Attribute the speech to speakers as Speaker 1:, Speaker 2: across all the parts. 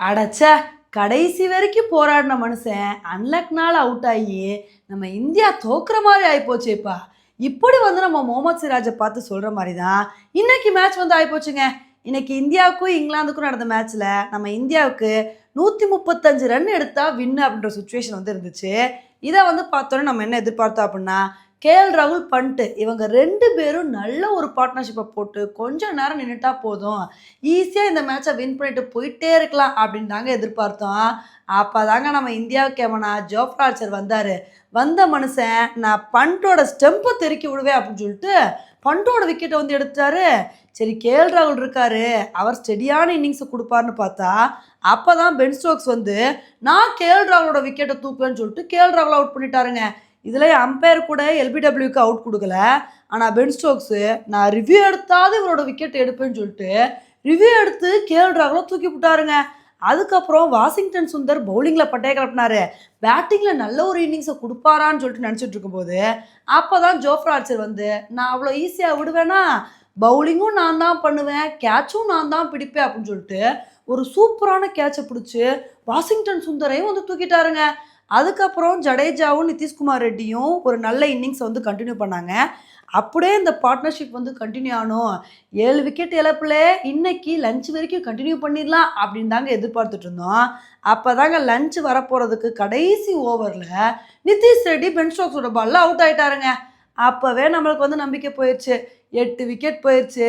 Speaker 1: அடைச்ச கடைசி வரைக்கும் போராடின மனுஷன் அன்லக்னால் அவுட் ஆகி நம்ம இந்தியா தோக்குற மாதிரி ஆகிப்போச்சேப்பா இப்படி வந்து நம்ம முகமது சிராஜை பார்த்து சொல்கிற மாதிரி தான் இன்னைக்கு மேட்ச் வந்து ஆகிப்போச்சுங்க இன்னைக்கு இந்தியாவுக்கும் இங்கிலாந்துக்கும் நடந்த மேட்ச்சில் நம்ம இந்தியாவுக்கு நூற்றி முப்பத்தஞ்சு ரன் எடுத்தால் வின்னு அப்படின்ற சுச்சுவேஷன் வந்து இருந்துச்சு. இதை வந்து பார்த்தோன்னே நம்ம என்ன எதிர்பார்த்தோம் அப்படின்னா கேஎல் ராகுல் பண்ணிட்டு இவங்க ரெண்டு பேரும் நல்ல ஒரு பார்ட்னர்ஷிப்பை போட்டு கொஞ்சம் நேரம் நின்றுட்டா போதும். ஈஸியாக இந்த மேட்சை வின் பண்ணிட்டு போயிட்டே இருக்கலாம் அப்படின்னு தாங்க எதிர்பார்த்தோம். அப்போ தாங்க நம்ம இந்தியாவுக்கு எவனா ஜோஃப்ராச்சர் வந்தார். வந்த மனுஷன் நான் பண்டோட ஸ்டெம்பை தெருக்கி விடுவேன் அப்படின்னு சொல்லிட்டு பண்டோட விக்கெட்டை வந்து எடுத்தாரு சரி கேஎல் ராகுல் இருக்காரு. அவர் ஸ்டெடியான இன்னிங்ஸை கொடுப்பாருன்னு பார்த்தா அப்போ தான் பென் ஸ்டோக்ஸ் வந்து நான் கேஎல் ராகுலோட விக்கெட்டை தூக்குவேன்னு சொல்லிட்டு கேஎல் ராகுல் அவுட் பண்ணிட்டாருங்க. இதில் அம்பையர் கூட எல்பிடபிள்யூக்கு அவுட் கொடுக்கல. ஆனால் பென் ஸ்டோக்ஸு நான் ரிவ்யூ எடுத்தாவது இவரோட விக்கெட் எடுப்பேன்னு சொல்லிட்டு ரிவ்யூ எடுத்து கேஎல் ராகுல தூக்கி விட்டாருங்க. அதுக்கப்புறம் வாஷிங்டன் சுந்தர் பவுலிங்கில் பட்டைய கிளப்பினாரு. பேட்டிங்கில் நல்ல ஒரு இன்னிங்ஸை கொடுப்பாரான்னு சொல்லிட்டு நினச்சிட்டு இருக்கும்போது அப்போ தான் ஜோஃப்ரா ஆர்ச்சர் வந்து நான் அவ்வளோ ஈஸியாக விடுவேனா? பவுலிங்கும் நான் தான் பண்ணுவேன் கேட்சும் நான் தான் பிடிப்பேன் அப்படின்னு சொல்லிட்டு ஒரு சூப்பரான கேட்சை பிடிச்சி வாஷிங்டன் சுந்தரையும் வந்து தூக்கிட்டாருங்க. அதுக்கப்புறம் ஜடேஜாவும் நிதிஷ்குமார் ரெட்டியும் ஒரு நல்ல இன்னிங்ஸை வந்து கண்டினியூ பண்ணாங்க. அப்படியே இந்த பார்ட்னர்ஷிப் வந்து கண்டினியூ ஆகணும் ஏழு விக்கெட் இழப்பில் இன்னைக்கு லஞ்ச் வரைக்கும் கண்டினியூ பண்ணிடலாம் அப்படின்னு தாங்க எதிர்பார்த்துட்டு இருந்தோம். அப்போ தாங்க லஞ்ச் வரப்போகிறதுக்கு கடைசி ஓவரில் நிதிஷ் ரெட்டி பென் ஸ்டோக்ஸோட பால்ல அவுட் ஆகிட்டாருங்க அப்போவே நம்மளுக்கு வந்து நம்பிக்கை போயிடுச்சு எட்டு விக்கெட் போயிடுச்சு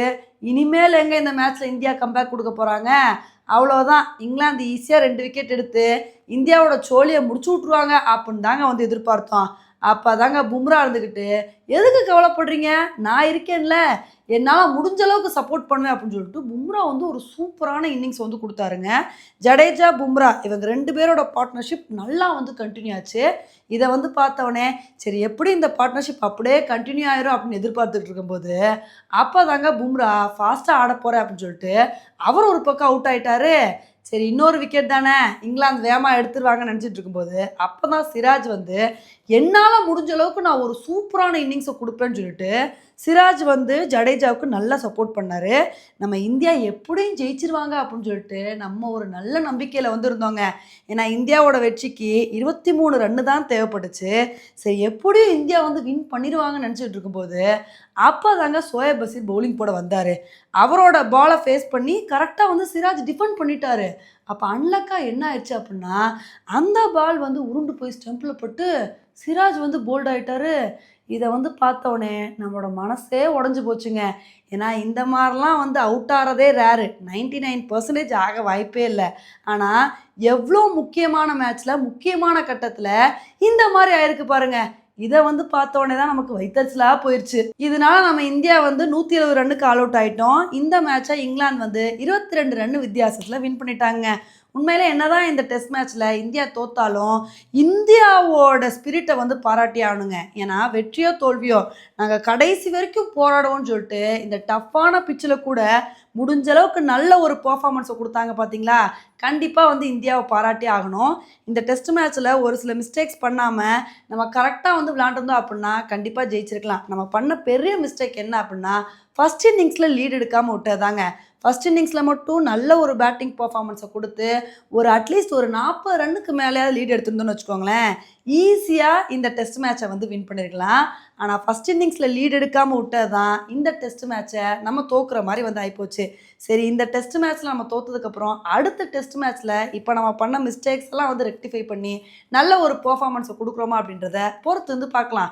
Speaker 1: இனிமேல் எங்கே இந்த மேட்ச்சில் இந்தியா கம்பேக் கொடுக்க போகிறாங்க அவ்வளோதான் இங்கிலாந்து ஈஸியாக ரெண்டு விக்கெட் எடுத்து இந்தியாவோட சோழியை முடிச்சு விட்ருவாங்க அப்படின்னு தாங்க வந்து எதிர்பார்த்தோம். அப்போ தாங்க பும்ரா இருந்துக்கிட்டு எதுக்கு கவலைப்படுறீங்க? நான் இருக்கேன்ல. என்னால் முடிஞ்ச அளவுக்கு சப்போர்ட் பண்ணுவேன் அப்படின்னு சொல்லிட்டு பும்ரா வந்து ஒரு சூப்பரான இன்னிங்ஸ் வந்து கொடுத்தாருங்க. ஜடேஜா பும்ரா இவங்க ரெண்டு பேரோட பார்ட்னர்ஷிப் நல்லா வந்து கண்டினியூ ஆச்சு. இதை வந்து பார்த்தவொடனே சரி எப்படி இந்த பார்ட்னர்ஷிப் அப்படியே கண்டினியூ ஆயிரும்? அப்படின்னு எதிர்பார்த்துட்டு இருக்கும்போது அப்போ தாங்க பும்ரா ஃபாஸ்ட்டாக ஆட போகிறேன் அப்படின்னு சொல்லிட்டு அவர் ஒரு பக்கம் அவுட் ஆயிட்டாரு. சரி இன்னொரு விக்கெட் தானே. இங்கிலாந்து வேகமாக எடுத்துருவாங்கன்னு நினச்சிட்டு இருக்கும்போது அப்போ தான் சிராஜ் வந்து என்னால் முடிஞ்ச அளவுக்கு நான் ஒரு சூப்பரான இன்னிங்ஸை கொடுப்பேன்னு சொல்லிட்டு சிராஜ் வந்து ஜடேஜாவுக்கு நல்லா சப்போர்ட் பண்ணார். நம்ம இந்தியா எப்படியும் ஜெயிச்சிருவாங்க அப்படின்னு சொல்லிட்டு நம்ம ஒரு நல்ல நம்பிக்கையில் வந்திருந்தோங்க. ஏன்னா இந்தியாவோட வெற்றிக்கு இருபத்தி மூணு ரன்னு தான் தேவைப்பட்டுச்சு. சரி எப்படியும் இந்தியா வந்து வின் பண்ணிடுவாங்கன்னு நினச்சிட்டு இருக்கும்போது அப்போ தாங்க சோயப் பசீர் பவுலிங் போட வந்தார். அவரோட பாலை ஃபேஸ் பண்ணி கரெக்டாக வந்து சிராஜ் டிஃபெண்ட் பண்ணிட்டாரு. அப்போ அன்லக்காக என்ன ஆயிடுச்சு அப்படின்னா அந்த பால் வந்து உருண்டு போய் ஸ்டெம்பில் பட்டு சிராஜ் வந்து போல்ட் ஆயிட்டாரு. இதை வந்து பார்த்தோன்னே நம்மளோட மனசே உடஞ்சி போச்சுங்க. ஏன்னா இந்த மாதிரிலாம் வந்து அவுட் ஆகிறதே ரேரு நைன்டி நைன் பர்சன்டேஜ் ஆக வாய்ப்பே இல்லை. ஆனால் எவ்வளோ முக்கியமான மேட்ச்சில் முக்கியமான கட்டத்தில் இந்த மாதிரி ஆயிருக்கு பாருங்கள் இதை வந்து பார்த்தோன்னே தான் நமக்கு வைத்தறிச்சலாக போயிடுச்சு இதனால நம்ம இந்தியா வந்து நூற்றி இருபது ரன்னுக்கு ஆல் அவுட் ஆயிட்டோம். இந்த மேட்சை இங்கிலாந்து வந்து இருபத்தி ரெண்டு ரன் வித்தியாசத்தில் வின் பண்ணிட்டாங்க. உண்மையில என்னதான் இந்த டெஸ்ட் மேட்ச்சில் இந்தியா தோத்தாலும் இந்தியாவோட ஸ்பிரிட்டை வந்து பாராட்டி ஆகணுங்க. ஏன்னா வெற்றியோ தோல்வியோ நாங்கள் கடைசி வரைக்கும் போராடுவோம்னு சொல்லிட்டு இந்த டஃப்பான பிச்சில் கூட முடிஞ்ச அளவுக்கு நல்ல ஒரு பெர்ஃபார்மன்ஸை கொடுத்தாங்க பார்த்தீங்களா கண்டிப்பாக வந்து இந்தியாவை பாராட்டி ஆகணும். இந்த டெஸ்ட் மேட்ச்சில் ஒரு சில மிஸ்டேக்ஸ் பண்ணாமல் நம்ம கரெக்டாக வந்து விளாண்டுருந்தோம் அப்படின்னா கண்டிப்பாக ஜெயிச்சிருக்கலாம். நம்ம பண்ண பெரிய மிஸ்டேக் என்ன அப்படின்னா ஃபஸ்ட் இன்னிங்ஸில் லீட் எடுக்காமல் விட்டதாங்க. ஃபஸ்ட் இன்னிங்ஸில் மட்டும் நல்ல ஒரு பேட்டிங் பர்ஃபார்மன்ஸை கொடுத்து ஒரு அட்லீஸ்ட் ஒரு நாற்பது ரன்னுக்கு மேலேயாவது லீட் எடுத்திருந்தோன்னு வச்சுக்கோங்களேன் ஈஸியாக இந்த டெஸ்ட் மேட்சை வந்து வின் பண்ணியிருக்கலாம் ஆனால் ஃபஸ்ட் இன்னிங்ஸில் லீட் எடுக்காமல் விட்டது தான் இந்த டெஸ்ட் மேட்சை நம்ம தோக்குற மாதிரி வந்து ஆகிப்போச்சு சரி இந்த டெஸ்ட் மேட்ச்சில் நம்ம தோத்ததுக்கப்புறம் அடுத்த டெஸ்ட் மேட்ச்சில் இப்போ நம்ம பண்ண மிஸ்டேக்ஸ் எல்லாம் வந்து ரெக்டிஃபை பண்ணி நல்ல ஒரு பர்ஃபார்மன்ஸை கொடுக்குறோமா அப்படின்றத பொறுத்து வந்து பார்க்கலாம்.